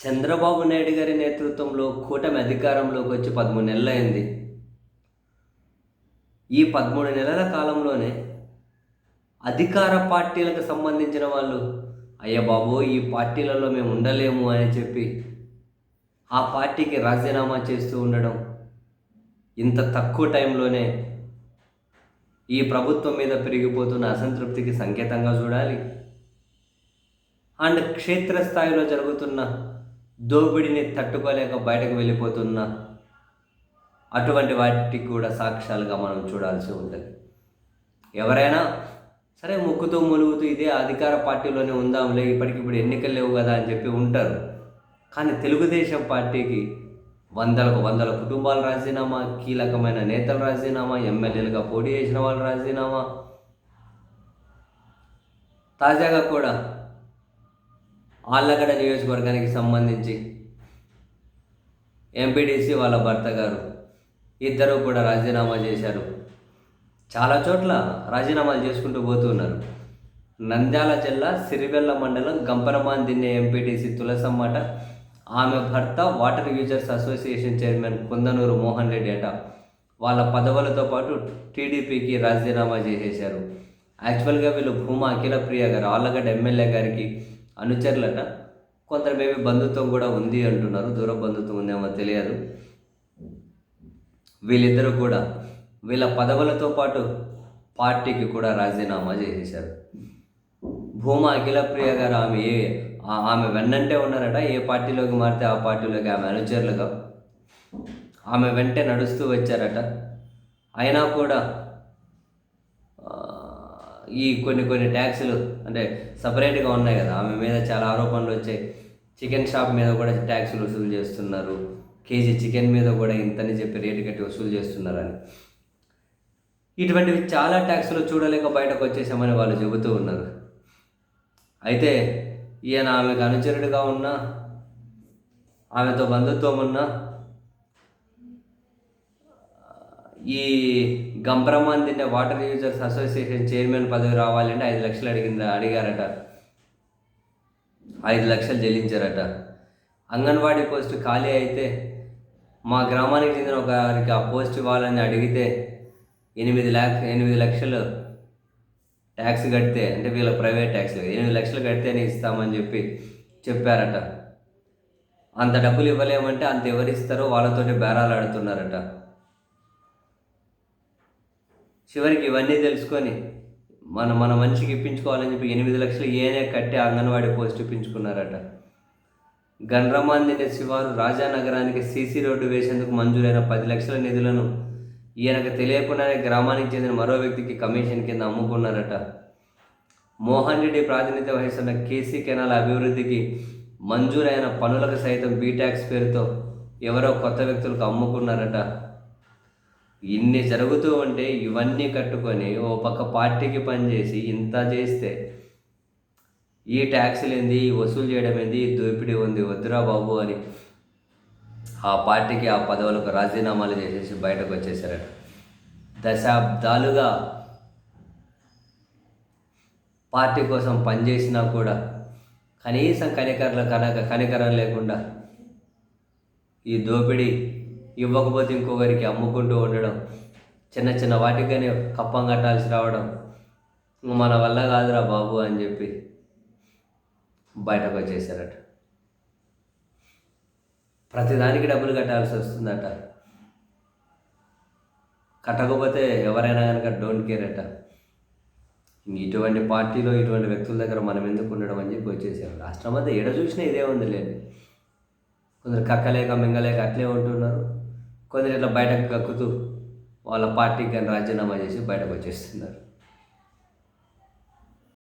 చంద్రబాబు నాయుడు గారి నేతృత్వంలో కూటమి అధికారంలోకి వచ్చి పదమూడు నెలలైంది. ఈ పదమూడు నెలల కాలంలోనే అధికార పార్టీలకు సంబంధించిన వాళ్ళు అయ్యా బాబు ఈ పార్టీలలో మేము ఉండలేము అని చెప్పి ఆ పార్టీకి రాజీనామా చేస్తూ ఉండడం ఇంత తక్కువ టైంలోనే ఈ ప్రభుత్వం మీద పెరిగిపోతున్న అసంతృప్తికి సంకేతంగా చూడాలి. అండ్ క్షేత్రస్థాయిలో జరుగుతున్న దోపిడిని తట్టుకోలేక బయటకు వెళ్ళిపోతున్న అటువంటి వాటికి కూడా సాక్ష్యాలుగా మనం చూడాల్సి ఉంటుంది. ఎవరైనా సరే ముక్కుతూ ములుగుతూ ఇదే అధికార పార్టీలోనే ఉందాంలే ఇప్పటికిప్పుడు ఎన్నికలు లేవు కదా అని చెప్పి ఉంటారు. కానీ తెలుగుదేశం పార్టీకి వందలకు వందల కుటుంబాల రాజీనామా కీలకమైన నేతల రాజీనామా ఎమ్మెల్యేలుగా పోటీ చేసిన వాళ్ళ రాజీనామా తాజాగా కూడా ఆళ్ళగడ్డ నియోజకవర్గానికి సంబంధించి ఎంపీడీసీ వాళ్ళ భర్త గారు ఇద్దరు కూడా రాజీనామా చేశారు. చాలా చోట్ల రాజీనామాలు చేసుకుంటూ పోతున్నారు నంద్యాల జిల్లా సిరివెల్ల మండలం గంపరమాన్ దిన్నే ఎంపీటీసీ తులసమ్మట. ఆమె భర్త water users association chairman Kundanuru Mohan Reddy అట. వాళ్ళ పదవులతో పాటు టీడీపీకి రాజీనామా చేసేశారు. యాక్చువల్గా వీళ్ళు భూమా అఖిల ప్రియ గారు ఆళ్ళగడ్డ ఎమ్మెల్యే గారికి అనుచరులట. కొందరు మేబీ బంధుత్వం కూడా ఉంది అంటున్నారు. దూర బంధుత్వం ఉందేమో తెలియదు. వీళ్ళిద్దరూ కూడా వీళ్ళ పదవులతో పాటు పార్టీకి కూడా రాజీనామా చేసేశారు. భూమా అఖిల ప్రియ గారు ఆమె ఏ ఆమె వెన్నంటే ఉన్నారట. ఏ పార్టీలోకి మారితే ఆ పార్టీలోకి ఆమె అనుచరులుగా. ఆమె వెంటే నడుస్తూ వచ్చారట. అయినా కూడా ఈ కొన్ని కొన్ని ట్యాక్సులు అంటే సపరేట్గా ఉన్నాయి కదా ఆమె మీద చాలా ఆరోపణలు వచ్చాయి. చికెన్ షాప్ మీద కూడా ట్యాక్సులు వసూలు చేస్తున్నారు. కేజీ చికెన్ మీద కూడా ఇంతని చెప్పి రేటు కట్టి వసూలు చేస్తున్నారని. ఇటువంటివి చాలా ట్యాక్సులు చూడలేక బయటకు వచ్చేసామని వాళ్ళు చెబుతూ ఉన్నారు. అయితే ఈయన ఆమెకు అనుచరుడిగా ఉన్నా ఆమెతో బంధుత్వం ఉన్నా ఈ గంపరమాన్ తినే వాటర్ యూజర్స్ అసోసియేషన్ చైర్మన్ పదవి రావాలంటే ఐదు లక్షలు అడిగింది? అడిగారట. ఐదు లక్షలు చెల్లించారట. అంగన్వాడీ పోస్ట్ ఖాళీ అయితే మా గ్రామానికి చెందిన ఒకరికి ఆ పోస్ట్ ఇవ్వాలని అడిగితే ఎనిమిది లక్ష ఎనిమిది లక్షలు ట్యాక్స్ కడితే అంటే వీళ్ళ ప్రైవేట్ ట్యాక్స్ ఎనిమిది లక్షలు కడితేనే ఇస్తామని చెప్పి చెప్పారట. అంత డబ్బులు ఇవ్వలేమంటే అంత ఎవరిస్తారో వాళ్ళతోటి బేరాలు ఆడుతున్నారట. చివరికి ఇవన్నీ తెలుసుకొని మన మన మంచికి ఇప్పించుకోవాలని చెప్పి ఎనిమిది లక్షలు ఏనే కట్టి అంగన్వాడీ పోస్ట్ ఇప్పించుకున్నారట. గన్రమాందిన శివారు రాజానగరానికి సీసీ రోడ్డు వేసేందుకు మంజూరైన పది లక్షల నిధులను ఈయనకు తెలియకుండానే గ్రామానికి చెందిన మరో వ్యక్తికి కమిషన్ కింద అమ్ముకున్నారట. మోహన్ రెడ్డి ప్రాతినిధ్యం వహిస్తున్న కేసీ కెనాల్ అభివృద్ధికి మంజూరైన పనులకు సైతం బీటాక్స్ పేరుతో ఎవరో కొత్త వ్యక్తులకు అమ్ముకున్నారట. ఇన్ని జరుగుతూ ఉంటే ఇవన్నీ కట్టుకొని ఓ పక్క పార్టీకి పనిచేసి ఇంత చేస్తే ఈ ట్యాక్సులు ఏంది? వసూలు చేయడం ఏంది? దోపిడీ ఉంది. వద్దురా బాబు అని ఆ పార్టీకి ఆ పదవులకు రాజీనామాలు చేసేసి బయటకు వచ్చేసారట దశాబ్దాలుగా పార్టీ కోసం పనిచేసినా కూడా కనీసం కనికరల కనక కనికరం లేకుండా ఈ దోపిడీ ఇవ్వకపోతే ఇంకొకరికి అమ్ముకుంటూ ఉండడం చిన్న చిన్న వాటికనే కప్పం కట్టాల్సి రావడం మన వల్ల కాదురా బాబు అని చెప్పి బయటకు వచ్చేసారట. ప్రతిదానికి డబ్బులు కట్టాల్సి వస్తుందట. కట్టకపోతే ఎవరైనా కనుక డోంట్ కేర్ అట. ఇటువంటి పార్టీలో ఇటువంటి వ్యక్తుల దగ్గర మనం ఎందుకు ఉండడం అని చెప్పి వచ్చేసారు. రాష్ట్రం అంతా ఎడ చూసినా ఇదే ఉంది లేండి కొందరు కక్కలేక మింగలేక అట్లే ఉంటున్నారు. కొందరు ఇట్లా బయటకు కక్కుతూ వాళ్ళ పార్టీకి కానీ రాజీనామా చేసి బయటకు వచ్చేస్తున్నారు.